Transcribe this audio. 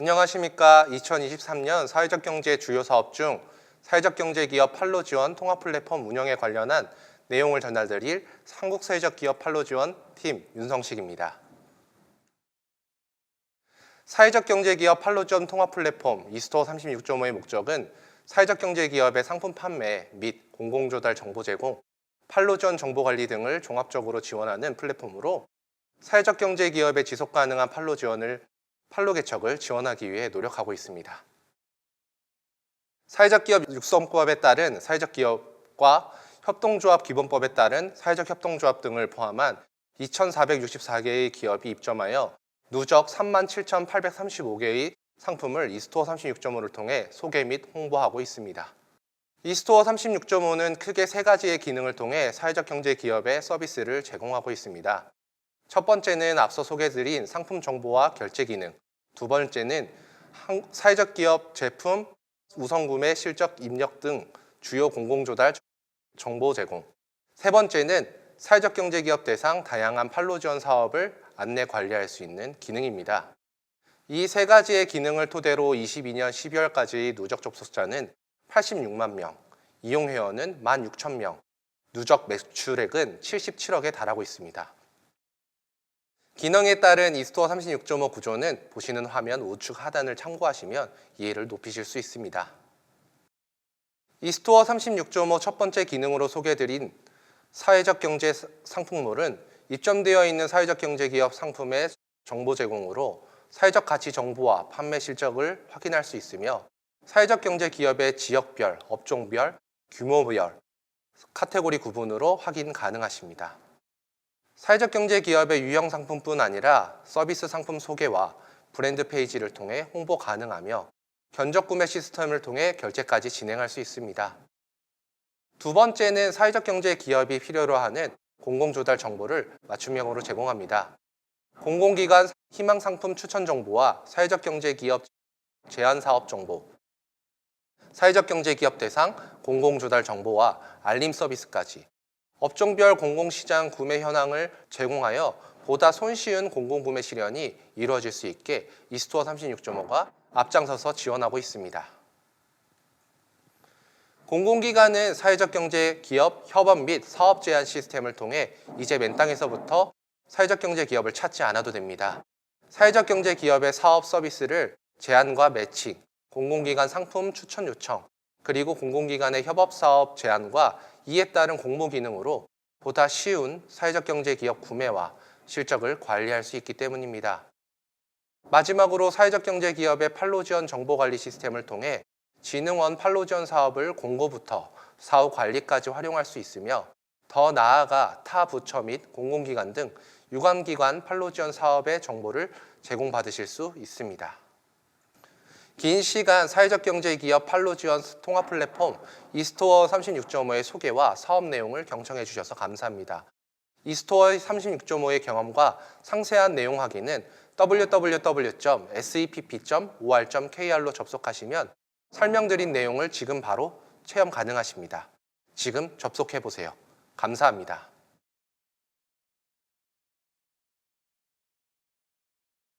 안녕하십니까. 2023년 사회적 경제 주요 사업 중 사회적 경제 기업 판로 지원 통합 플랫폼 운영에 관련한 내용을 전달드릴 한국 사회적 기업 판로 지원 팀 윤성식입니다. 사회적 경제 기업 지원 통합 플랫폼 이스토어 36.5의 목적은 사회적 경제 기업의 상품 판매 및 공공 조달 정보 제공, 지원 정보 관리 등을 종합적으로 지원하는 플랫폼으로 사회적 경제 기업의 지속 가능한 판로 지원을 판로 개척을 지원하기 위해 노력하고 있습니다. 사회적 기업 육성법에 따른 사회적 기업과 협동조합 기본법에 따른 사회적 협동조합 등을 포함한 2,464개의 기업이 입점하여 누적 37,835개의 상품을 이스토어 36.5를 통해 소개 및 홍보하고 있습니다. 이스토어 36.5는 크게 세 가지의 기능을 통해 사회적 경제 기업의 서비스를 제공하고 있습니다. 첫 번째는 앞서 소개드린 상품 정보와 결제 기능, 두 번째는 한- 사회적 기업 제품 우선 구매 실적 입력 등 주요 공공 조달 정보 제공. 세 번째는 사회적 경제 기업 대상 다양한 판로 지원 사업을 안내 관리할 수 있는 기능입니다. 이 세 가지의 기능을 토대로 22년 12월까지 누적 접속자는 86만 명, 이용 회원은 16,000명, 누적 매출액은 77억에 달하고 있습니다. 기능에 따른 이스토어 36.5 구조는 보시는 화면 우측 하단을 참고하시면 이해를 높이실 수 있습니다. 이스토어 36.5 첫 번째 기능으로 소개드린 사회적 경제 상품몰은 입점되어 있는 사회적 경제 기업 상품의 정보 제공으로 사회적 가치 정보와 판매 실적을 확인할 수 있으며 사회적 경제 기업의 지역별, 업종별, 규모별, 카테고리 구분으로 확인 가능하십니다. 사회적 경제 기업의 유형 상품뿐 아니라 서비스 상품 소개와 브랜드 페이지를 통해 홍보 가능하며 견적 구매 시스템을 통해 결제까지 진행할 수 있습니다. 두 번째는 사회적 경제 기업이 필요로 하는 공공 조달 정보를 맞춤형으로 제공합니다. 공공기관 희망 상품 추천 정보와 사회적 경제 기업 제한 사업 정보, 사회적 경제 기업 대상 공공 조달 정보와 알림 서비스까지 업종별 공공시장 구매 현황을 제공하여 보다 손쉬운 공공구매 실현이 이루어질 수 있게 이스토어 36.5가 앞장서서 지원하고 있습니다. 공공기관은 사회적 경제 기업 협업 및 사업 제한 시스템을 통해 이제 맨 땅에서부터 사회적 경제 기업을 찾지 않아도 됩니다. 사회적 경제 기업의 사업 서비스를 제안과 매칭, 공공기관 상품 추천 요청, 그리고 공공기관의 협업 사업 제안과 이에 따른 공모 기능으로 보다 쉬운 사회적 경제 기업 구매와 실적을 관리할 수 있기 때문입니다. 마지막으로 사회적 경제 기업의 판로 지원 정보 관리 시스템을 통해 진흥원 판로 지원 사업을 공고부터 사후 관리까지 활용할 수 있으며 더 나아가 타 부처 및 공공기관 등 유관기관 판로 지원 사업의 정보를 제공받으실 수 있습니다. 긴 시간 사회적 경제 기업 판로 지원 통합 플랫폼 이스토어 36.5의 소개와 사업 내용을 경청해 주셔서 감사합니다. 이스토어 36.5의 경험과 상세한 내용 확인은 www.sepp.or.kr로 접속하시면 설명드린 내용을 지금 바로 체험 가능하십니다. 지금 접속해 보세요. 감사합니다.